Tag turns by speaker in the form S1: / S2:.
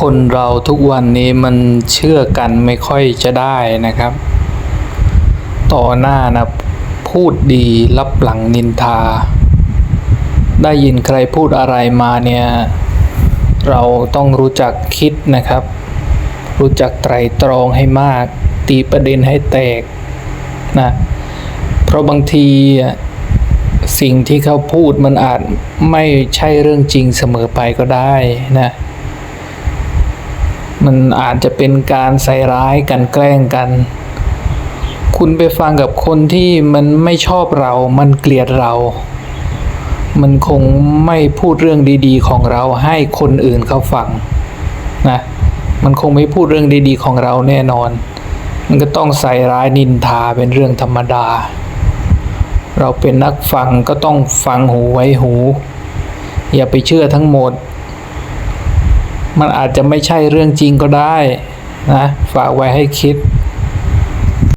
S1: คนเราทุกวันนี้มันเชื่อกันไม่ค่อยจะได้นะครับ ต่อหน้านะพูดดีรับหลังนินทา ได้ยินใครพูดอะไรมาเนี่ย เราต้องรู้จักคิดนะครับ รู้จักไตรตรองให้มาก ตีประเด็นให้แตกนะเพราะบางทีสิ่งที่เขาพูดมันอาจไม่ใช่เรื่องจริงเสมอไปก็ได้นะ มันอาจจะเป็นการใส่ร้ายกันแกล้งกัน คุณไปฟังกับคนที่มันไม่ชอบเรา มันเกลียดเรา มันคงไม่พูดเรื่องดีๆ ของเราให้คนอื่นเขาฟังนะ มันคงไม่พูดเรื่องดีๆ ของเราแน่นอน มันก็ต้องใส่ร้ายนินทาเป็นเรื่องธรรมดา เราเป็นนักฟังก็ต้องฟังหูไว้หู อย่าไปเชื่อทั้งหมด มันอาจจะไม่ใช่เรื่องจริงก็ได้นะฝากไว้ให้คิด